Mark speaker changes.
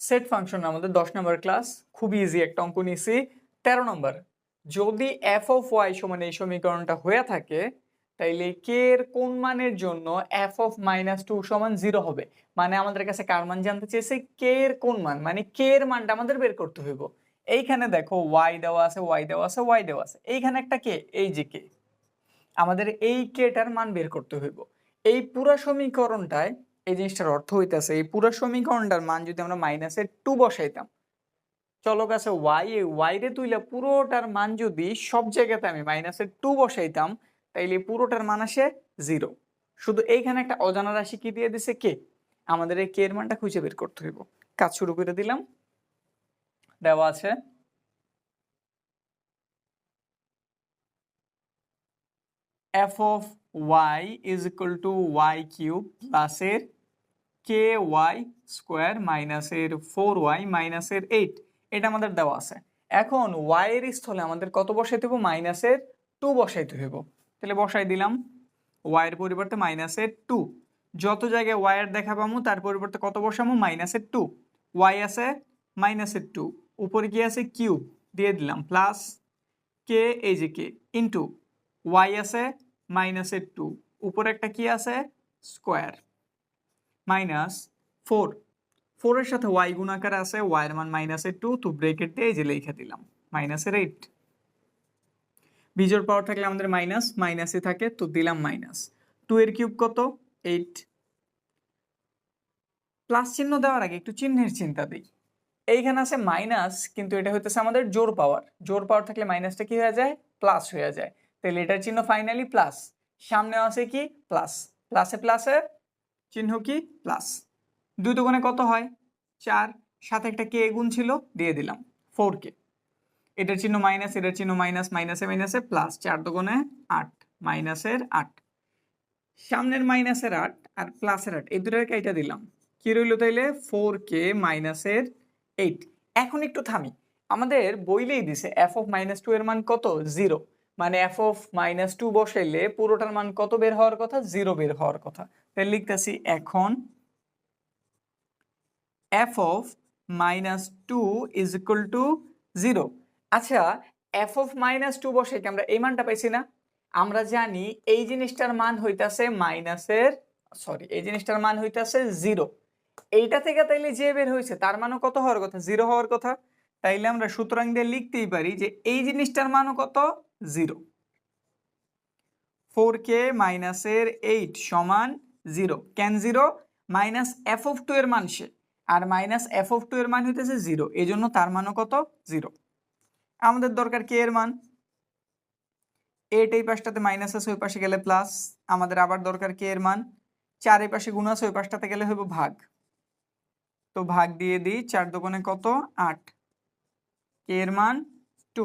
Speaker 1: Set function আমাদের দশ নম্বর class খুব ইজি একটা অঙ্ক নিয়েছি। তেরো নম্বর যদি এফ অফ ওয়াই সমান এই সমীকরণটা হয়ে থাকে, তাইলে কে এর কোন মানের জন্য এফ অফ মাইনাস টু সমান জিরো হবে? মানে আমাদের কাছে কার মান জানতে চেয়েছে? কে এর কোন মান? মানে কে এর মানটা আমাদের বের করতে হইব। এইখানে দেখো ওয়াই দেওয়া আছে ওয়াই দেওয়া আছে ওয়াই দেওয়া আছে। এইখানে একটা কে এই যে কে আমাদের এই কেটার মান বের করতে হইব। এই পুরা সমীকরণটায় এই জিনিসটার অর্থ হইতেছে, এই পুরো সমীকরণটার মান যদি আমরা মাইনাসের টু বসাইতাম। চলক আছে ওয়াই এই ওয়াই রে তুইলে পুরোটার মান যদি সব জায়গাতে আমি মাইনাসের টু বসাইতাম, তাইলে পুরোটার মান আসে জিরো। শুধু এইখানে একটা অজানা রাশি কি দিয়ে দিছে? কে? আমাদের এই কে এর মানটা খুঁজে বের করতে হইব। কাজ শুরু করে দিলাম। দেওয়া আছে। F of Y is equal to Y cube প্লাসের কে ওয়াই স্কোয়ার মাইনাসের ফোর ওয়াই মাইনাসের এইট এটা আমাদের দেওয়া আছে। এখন ওয়াই এর স্থলে আমাদের কত বসাইতে হইব? মাইনাসের টু বসাইতে হইব। তাহলে বসাই দিলাম। ওয়াই এর পরিবর্তে মাইনাসের টু যত জায়গায় ওয়াই এর দেখা পাবো তার পরিবর্তে কত বসাবো মাইনাসের টু ওয়াই আছে মাইনাসের টু উপরে কি আছে? কিউব দিয়ে দিলাম। প্লাস কে এই যে কে ইন্টু ওয়াই আছে মাইনাসের টু উপরে একটা কি আছে? Square minus four. ফোরের সাথে ওয়াই গুণাকার আছে, ওয়াইয়ের মান মাইনাসের টু তো ব্রেকেট দিয়ে যে লিখে দিলাম মাইনাসের এইট বিজোর পাওয়ার থাকলে আমাদের মাইনাস মাইনাসে থাকে, তো দিলাম মাইনাস টু এর কিউব কত? এইট প্লাস চিহ্ন দেওয়ার আগে একটু চিহ্নের চিন্তা দিই। এইখানে আছে মাইনাস কিন্তু এটা হইতেছে আমাদের জোর পাওয়ার জোর পাওয়ার থাকলে মাইনাসটা কি হয়ে যায়? প্লাস হয়ে যায়। তাহলে এটার চিহ্ন ফাইনালি প্লাস সামনে আছে কি? প্লাস প্লাসে প্লাসে চিহ্ন কি? প্লাস দুই দুগুণে কত হয়? চার। সাথে একটা কে গুণ ছিল, দিয়ে দিলাম। ফোর কে এটার চিহ্ন মাইনাস এটার চিহ্ন মাইনাস মাইনাসে মাইনাসে প্লাস চার দুগুণে আট মাইনাসের আট। সামনের মাইনাসের আট আর প্লাসের আট, এই দুটার কাইটা দিলাম। কি রইল তাইলে? ফোর কে মাইনাসের এইট এখন একটু থামি। আমাদের বইলেই দিছে এফ অফ মাইনাস টু এর মান কত? জিরো মানে এফ অফ মাইনাস টু বসাইলে পুরোটার মান কত বের হওয়ার কথা? জিরো বের হওয়ার কথা। তাহলে লিখতেছি এখন F of minus two is equal to zero আচ্ছা এফ অফ মাইনাস টু বসাই কি আমরা এই মানটা পাইছি না। আমরা জানি এই জিনিসটার মান হইতাছে মাইনাসের সরি এই জিনিসটার মান হইতাছে জিরো এইটা থেকে তাইলে যে বের হয়েছে তার মানও কত হওয়ার কথা? জিরো হওয়ার কথা। তাইলে আমরা সুতরাং দিয়ে লিখতেই পারি যে এই জিনিসটার মানও কত? জিরো। ফোর কে মাইনাসের এইট সমান zero. Can zero? Minus F of two এর মান সে। আর মাইনাস এফ অফ টু এর মান হইতেছে জিরো। এই জন্য তার মানও কত? জিরো। আমাদের দরকার কে এর মান? এইট এই পাশটাতে মাইনাস আছে, ওই পাশে গেলে প্লাস আমাদের আবার দরকার কে এর মান? চার এই পাশে গুণ আছে, ওই পাশটাতে গেলে হইব ভাগ। তো ভাগ দিয়ে দিই, চার দোকানে কত? আট। কে এর মান? টু